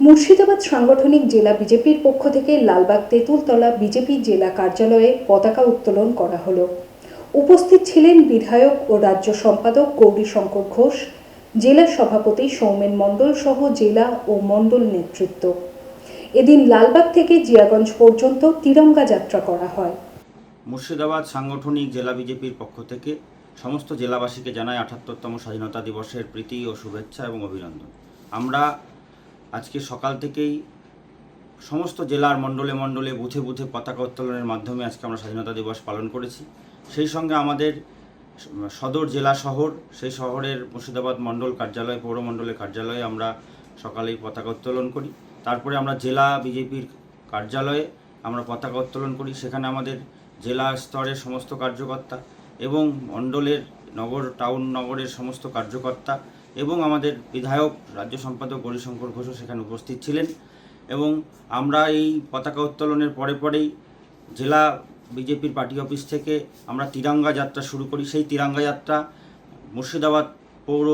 মুর্শিদাবাদ সাংগঠনিক জেলা বিজেপির পক্ষ থেকে লালবাগ তেঁতুলতলা বিজেপি জেলা কার্যালয়ে পতাকা উত্তোলন করা হলো। উপস্থিত ছিলেন বিধায়ক ও রাজ্য সম্পাদক গৌরীশঙ্কর ঘোষ, জেলা সভাপতি সৌমেন মণ্ডল সহ জেলা ও মণ্ডল নেতৃত্ব। এদিন লালবাগ থেকে জিয়াগঞ্জ পর্যন্ত তিরঙ্গা যাত্রা করা হয়। মুর্শিদাবাদ সাংগঠনিক জেলা বিজেপির পক্ষ থেকে সমস্ত জেলাবাসীকে জানাই আঠাত্তরতম স্বাধীনতা দিবসের প্রীতি ও শুভেচ্ছা এবং অভিনন্দন। আমরা আজকে সকাল থেকেই সমস্ত জেলার মণ্ডলে মণ্ডলে বুথে বুথে পতাকা উত্তোলনের মাধ্যমে আজকে আমরা স্বাধীনতা দিবস পালন করেছি। সেই সঙ্গে আমাদের সদর জেলা শহর, সেই শহরের মুর্শিদাবাদ মণ্ডল কার্যালয় পৌরমণ্ডলের কার্যালয়ে আমরা সকালেই পতাকা উত্তোলন করি। তারপরে আমরা জেলা বিজেপির কার্যালয়ে আমরা পতাকা উত্তোলন করি। সেখানে আমাদের জেলা স্তরের সমস্ত কার্যকর্তা এবং মণ্ডলের নগর, টাউন নগরের সমস্ত কার্যকর্তা এবং আমাদের বিধায়ক, রাজ্য সম্পাদক গৌরীশঙ্কর ঘোষও সেখানে উপস্থিত ছিলেন। এবং আমরা এই পতাকা উত্তোলনের পরে পরেই জেলা বিজেপির পার্টি অফিস থেকে আমরা তিরঙ্গা যাত্রা শুরু করি। সেই তিরঙ্গা যাত্রা মুর্শিদাবাদ পৌর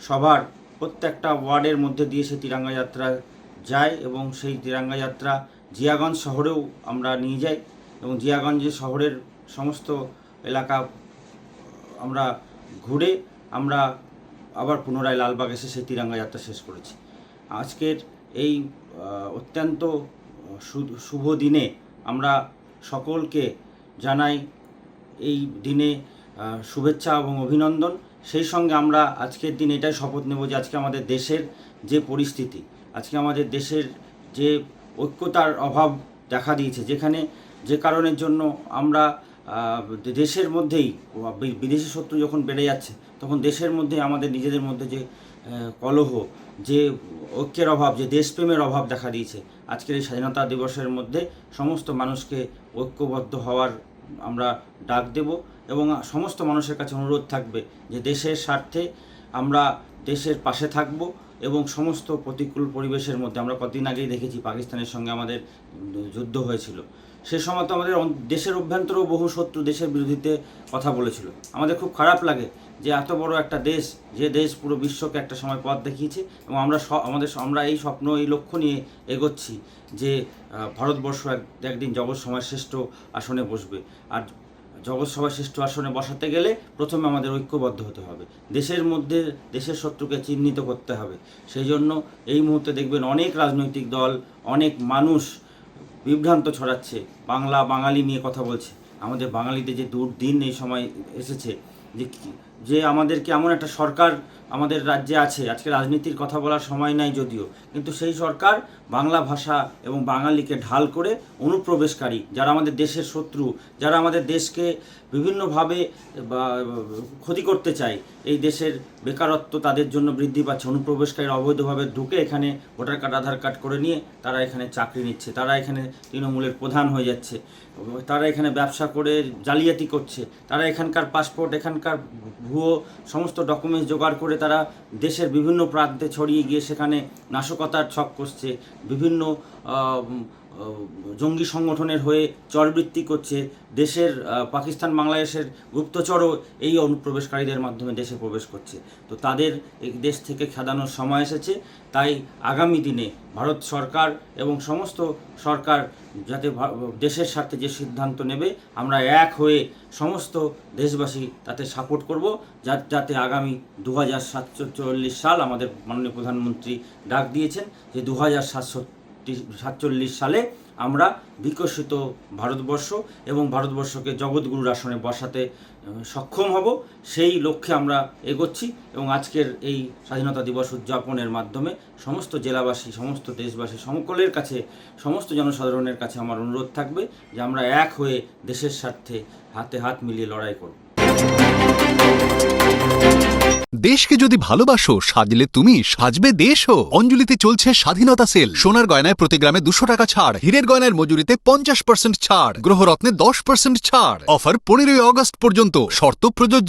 সভার প্রত্যেকটা ওয়ার্ডের মধ্যে দিয়ে সেই তিরঙ্গা যাত্রা যায় এবং সেই তিরঙ্গা যাত্রা জিয়াগঞ্জ শহরেও আমরা নিয়ে যাই এবং জিয়াগঞ্জে শহরের সমস্ত এলাকা আমরা ঘুরে আমরা আবার পুনরায় লালবাগ এসে সেই তিরঙ্গা যাত্রা শেষ করেছি। আজকের এই অত্যন্ত শুভ দিনে আমরা সকলকে জানাই এই দিনে শুভেচ্ছা এবং অভিনন্দন। সেই সঙ্গে আমরা আজকের দিন এটাই শপথ নেব যে আজকে আমাদের দেশের যে পরিস্থিতি, আজকে আমাদের দেশের যে ঐক্যতার অভাব দেখা দিয়েছে, যেখানে যে কারণের জন্য আমরা দেশের মধ্যেই বিদেশি শত্রু যখন বেড়ে যাচ্ছে, তখন দেশের মধ্যে আমাদের নিজেদের মধ্যে যে কলহ, যে ঐক্যের অভাব, যে দেশপ্রেমের অভাব দেখা দিয়েছে, আজকের এই স্বাধীনতা দিবসের মধ্যে সমস্ত মানুষকে ঐক্যবদ্ধ হওয়ার আমরা ডাক দেব এবং সমস্ত মানুষের কাছে অনুরোধ থাকবে যে দেশের স্বার্থে আমরা দেশের পাশে থাকব। এবং সমস্ত প্রতিকূল পরিবেশের মধ্যে আমরা কদিন আগেই দেখেছি পাকিস্তানের সঙ্গে আমাদের যুদ্ধ হয়েছিল। সে সময় তো আমাদের দেশের অভ্যন্তরেও বহু শত্রু দেশের বিরোধীতে কথা বলেছিল। আমাদের খুব খারাপ লাগে যে এত বড় একটা দেশ, যে দেশ পুরো বিশ্বকে একটা সময় পথ দেখিয়েছে এবং আমরা আমাদের আমরা এই স্বপ্ন, এই লক্ষ্য নিয়ে এগোচ্ছি যে ভারতবর্ষ এক, একদিন জগৎ সময় শ্রেষ্ঠ আসনে বসবে। আর জগৎ সভায় শ্রেষ্ঠ আসনে বসাতে গেলে প্রথমে আমাদের ঐক্যবদ্ধ হতে হবে। দেশের মধ্যে দেশের শত্রুকে চিহ্নিত করতে হবে। সেই জন্য এই মুহূর্তে দেখবেন অনেক রাজনৈতিক দল, অনেক মানুষ বিভ্রান্ত ছড়াচ্ছে। বাংলা, বাঙালি নিয়ে কথা বলছে। আমাদের বাঙালিদের যে দুর্দিন এই সময় এসেছে, যে যে আমাদেরকে এমন একটা সরকার আমাদের রাজ্যে আছে। আজকে রাজনীতির কথা বলার সময় নাই যদিও। কিন্তু সেই সরকার বাংলা ভাষা এবং বাঙালিকে ঢাল করে অনুপ্রবেশকারী, যারা আমাদের দেশের শত্রু, যারা আমাদের দেশকে বিভিন্নভাবে ক্ষতি করতে চায়, এই দেশের বেকারত্ব তাদের জন্য বৃদ্ধি পাচ্ছে। অনুপ্রবেশকারীরা অবৈধভাবে ঢুকে এখানে ভোটার কার্ড, আধার কার্ড করে নিয়ে তারা এখানে চাকরি নিচ্ছে। তারা এখানে তৃণমূলের প্রধান হয়ে যাচ্ছে। তারা এখানে ব্যবসা করে জালিয়াতি করছে। তারা এখানকার পাসপোর্ট, এখানকার ভুয়ো সমস্ত ডকুমেন্টস জোগাড় করে তারা দেশের বিভিন্ন প্রান্তে ছড়িয়ে গিয়ে সেখানে নাশকতার ছক কষছে বিভিন্ন জঙ্গি সংগঠনের হয়ে চরবৃত্তি করছে। দেশের পাকিস্তান, বাংলাদেশের গুপ্তচরও এই অনুপ্রবেশকারীদের মাধ্যমে দেশে প্রবেশ করছে। তো তাদের দেশ থেকে খেদানোর সময় এসেছে। তাই আগামী দিনে ভারত সরকার এবং সমস্ত সরকার যাতে দেশের স্বার্থে যে সিদ্ধান্ত নেবে, আমরা এক হয়ে সমস্ত দেশবাসী তাতে সাপোর্ট করব। যাতে আগামী দু সাল আমাদের মাননীয় প্রধানমন্ত্রী ডাক দিয়েছেন যে দু হাজার সাতশো সাতচল্লিশ সালে আমরা বিকশিত ভারতবর্ষ এবং ভারতবর্ষকে জগৎগুরুর আসনে বসাতে সক্ষম হব। সেই লক্ষ্যে আমরা এগোচ্ছি এবং আজকের এই স্বাধীনতা দিবস উদযাপনের মাধ্যমে সমস্ত জেলাবাসী, সমস্ত দেশবাসী সকলের কাছে, সমস্ত জনসাধারণের কাছে আমার অনুরোধ থাকবে যে আমরা এক হয়ে দেশের স্বার্থে হাতে হাত মিলিয়ে লড়াই করব। দেশকে যদি ভালোবাসো, সাজলে তুমি সাজবে দেশও। অঞ্জলিতে চলছে স্বাধীনতা সেল। সোনার গয়নায় প্রতি গ্রামে দুশো টাকা ছাড়। হীরের গয়নার মজুরিতে পঞ্চাশ পার্সেন্ট ছাড়। গ্রহরত্নে দশ পার্সেন্ট ছাড়। অফার পনেরোই অগস্ট পর্যন্ত। শর্ত প্রযোজ্য।